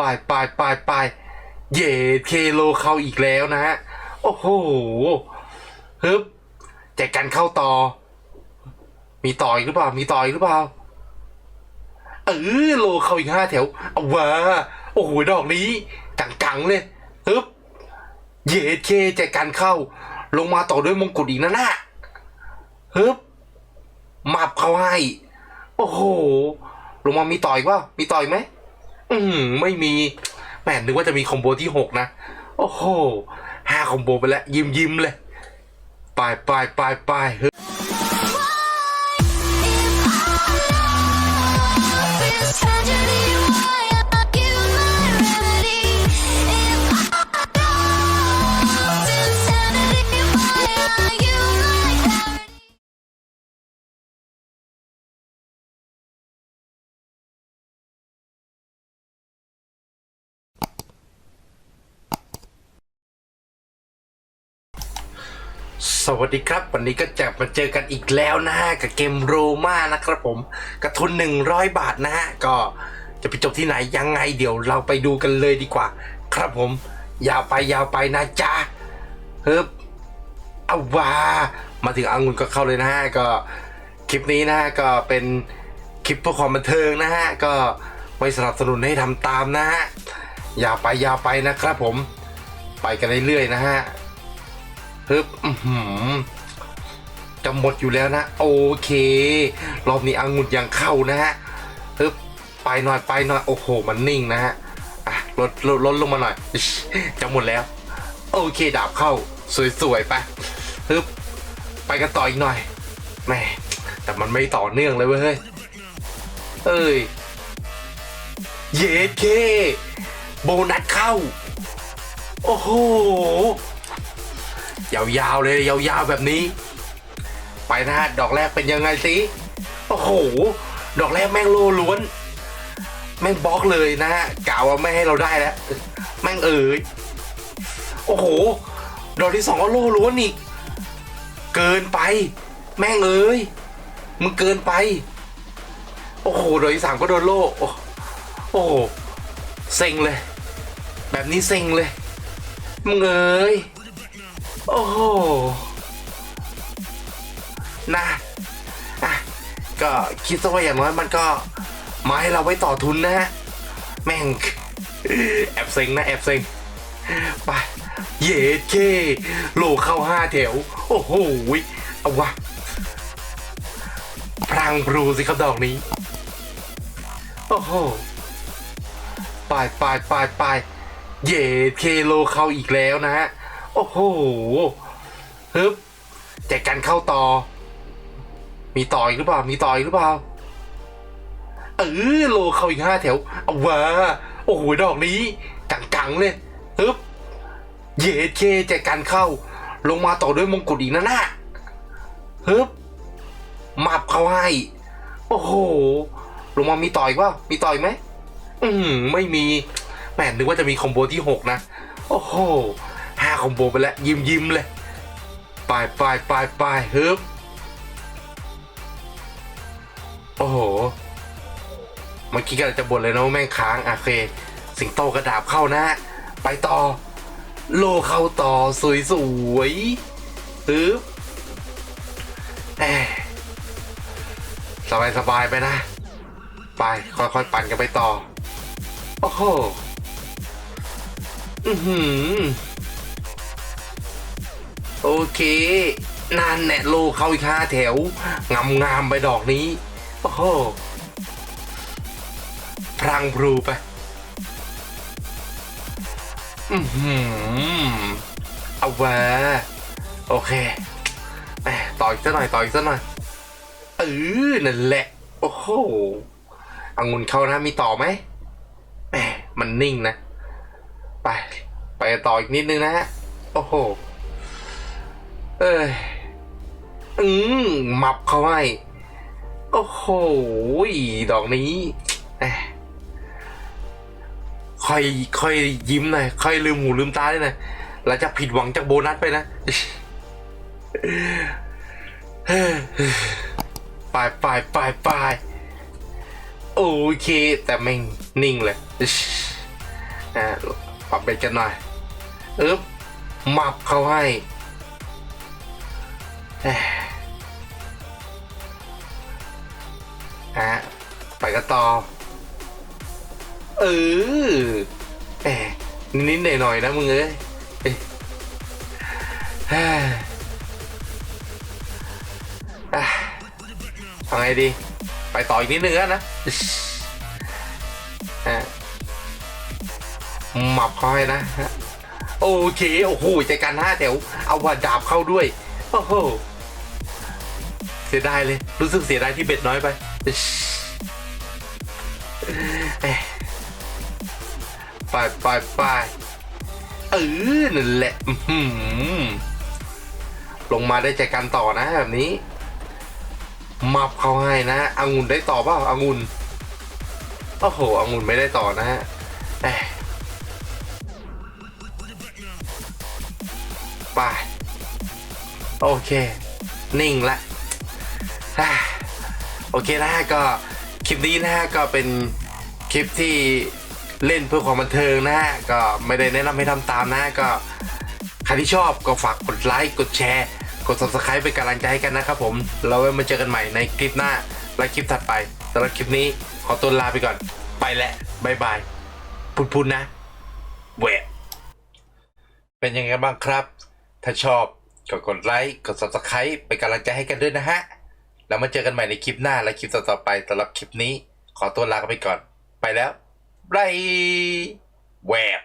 ไปไปไปไปเย่เคโลเข้าอีกแล้วนะฮะ โอ้โหฮึบแจกกันเข้าต่อ มีต่ออีกหรือเปล่า มีต่ออีกหรือเปล่า เออโลเข้าอีกห้าแถว เอาว่าโอ้โห ดอกนี้กังๆเลยฮึบเย่เคแจกกันเข้า ลงมาต่อด้วยมงกุฎอีกนะน่ะฮึบมับเข้าให้ โอ้โห ลงมามีต่อยว่ามีต่อยไหม อืมไม่มีแหมนึกว่าจะมีคอมโบที่หกนะ โอ้โหห้าคอมโบไปแล้ว ยิ้มยิ้มเลย ไปไปไปไปเฮ้ วัสดีครับ วันนี้ก็จะมาเจอกันอีกแล้วนะฮะกับเกมโรมานะครับผมกระทุน 100 บาทนะฮะก็จะไปจบที่ไหนยังไงเดี๋ยวเราไปดูกันเลยดีกว่า ครับผมยาวไปยาวไปนะจ๊ะเฮ้บเอาว่ามาถึงอังุนก็เข้าเลยนะฮะก็คลิปนี้นะฮะก็เป็นคลิปเพื่อความบันเทิงนะฮะก็ไม่สนับสนุนให้ทำตามนะฮะยาวไปยาวไปนะครับผมไปกันเรื่อยๆนะฮะ ฮึบอื้อหือจะหมดอยู่แล้วนะ โอเค รอบนี้อังุ่นยังเข้านะฮะฮึบไปหน่อยไปหน่อย โอ้โห มันนิ่งนะฮะอะลดลดลดลงมาหน่อย จะหมดแล้ว โอเคดาบเข้า สวยๆไปฮึบไปกันต่ออีกหน่อยแม่แต่มันไม่ต่อเนื่องเลยเว้ยเฮ้ยเอ้ยเยเค โบนัสเข้า โอ้โห ยาวๆเลยยาวๆแบบนี้ ไปนะฮะดอกแรกเป็นยังไงสิโอ้โห ดอกแรกแม่งโลล้วน แม่งบล็อกเลยนะฮะกล่าวว่าไม่ให้เราได้แล้ว แม่งเอ๋ยโอ้โห ดอกที่สองก็โลล้วนอีก เกินไป แม่งเอ๋ยมึงเกินไป โอ้โห ดอกที่สามก็โดนโลโอ้โหเซ็งเลย แบบนี้เซ็งเลยมึงเอ๋ย โอ้โหนะอะก็คิดซะว่าอย่างน้อยมันก็มาให้เราไว้ต่อทุนนะฮะ แม่ง แอบเซ็งนะ แอบเซ็งไปเย่เคโลเข้าห้าแถว โอ้โหเอาวะพรังบรูสิครับดอกนี้ โอ้โหไปไปไปไปเย่เคโลเข้าอีกแล้วนะฮะ โอ้โหฮึบแจกกันเข้าต่อ มีต่ออีกหรือเปล่า มีต่ออีกหรือเปล่า เออโลเข้าอีกห้าแถว เอาว่าโอ้โห ดอกนี้ กังๆเลยฮึบเยเคแจกกันเข้า ลงมาต่อด้วยมงกุฎอีกนะน่ะฮึบมับเข้าให้ โอ้โห ลงมามีต่ออีกว่ามีต่ออีกไหม อืมไม่มี แหมนึกว่าจะมีคอมโบที่หกนะ โอ้โห คอมโบไปแล้ว ยิ้มยิ้มเลยไปไปไปไปฮึบโอ้โหเมื่อกี้ก็จะบ่นเลยนะว่าแม่งค้างอะโอเค สิงโตกระดาบเข้านะ ไปต่อ โลเข้าต่อสวยสวยฮึบแหมสบายสบายไปนะ ไป ค่อยๆ ปั่นกันไปต่อ โอ้โห อือหือ เคนานแน่โลเข้าอีกห้าแถว งามงามไปดอกนี้ โอ้โหพรังพรูไปอือหือเอาวะโอเคแหมต่ออีกสักหน่อยต่ออีกสักหน่อยเออนั่นแหละ โอ้โหองุ่นเข้านะมีต่อไหมแหมมันนิ่งนะ ไป ไปต่ออีกนิดนึงนะฮะ โอ้โห เอ้ยอืมมับเข้าให้ โอ้โห ดอกนี้ค่อยค่อยยิ้มหน่อยค่อยลืมหูลืมตาด้วยนะเราจะผิดหวังจากโบนัสไปนะไปไปไปไปโอเค แต่แม่งนิ่งเลยอ่าปรับเบรกกันหน่อยเอ๊บหมับเข้าให้ อะไปกันต่อ เออแหมนิดๆหน่อยๆนะมึงเอ้ยเอ้ยฮะทำไงดี ไปต่ออีกนิดนึงแล้วนะอะหมับเขาให้นะฮะโอเค โอ้โหใจกันห้าแถว เอาว่าดาบเข้าด้วย โอ้โหเสียดายเลย รู้สึกเสียดายที่เบ็ดน้อยไปไปไปไปเออนั่นแหละลงมาได้ใจกันต่อนะแบบนี้ มับเขาให้นะองุ่นได้ต่อเปล่าองุ่นโอ้โหองุ่นไม่ได้ต่อนะฮะไป โอเค นิ่งละโอเคนะฮะก็คลิปนี้นะฮะก็เป็นคลิปที่เล่นเพื่อความบันเทิงนะฮะก็ไม่ได้แนะนำให้ทำตามนะฮะก็ใครที่ชอบก็ฝากกดไลค์กดแชร์ กด subscribe เป็นกำลังใจให้กันนะครับผมเราไว้มาเจอกันใหม่ในคลิปหน้าและคลิปถัดไปสำหรับคลิปนี้ขอตัวลาไปก่อนไปแล้วบายบายพุนๆนะแหวะเป็นยังไงบ้างครับ ถ้าชอบ ก็กดไลค์กด subscribe เป็นกำลังใจให้กันด้วยนะฮะ แล้วมาเจอกันใหม่ในคลิปหน้าและคลิปต่อๆไปสำหรับคลิปนี้ ขอตัวลาไปก่อน ไปแล้วบายแหวบ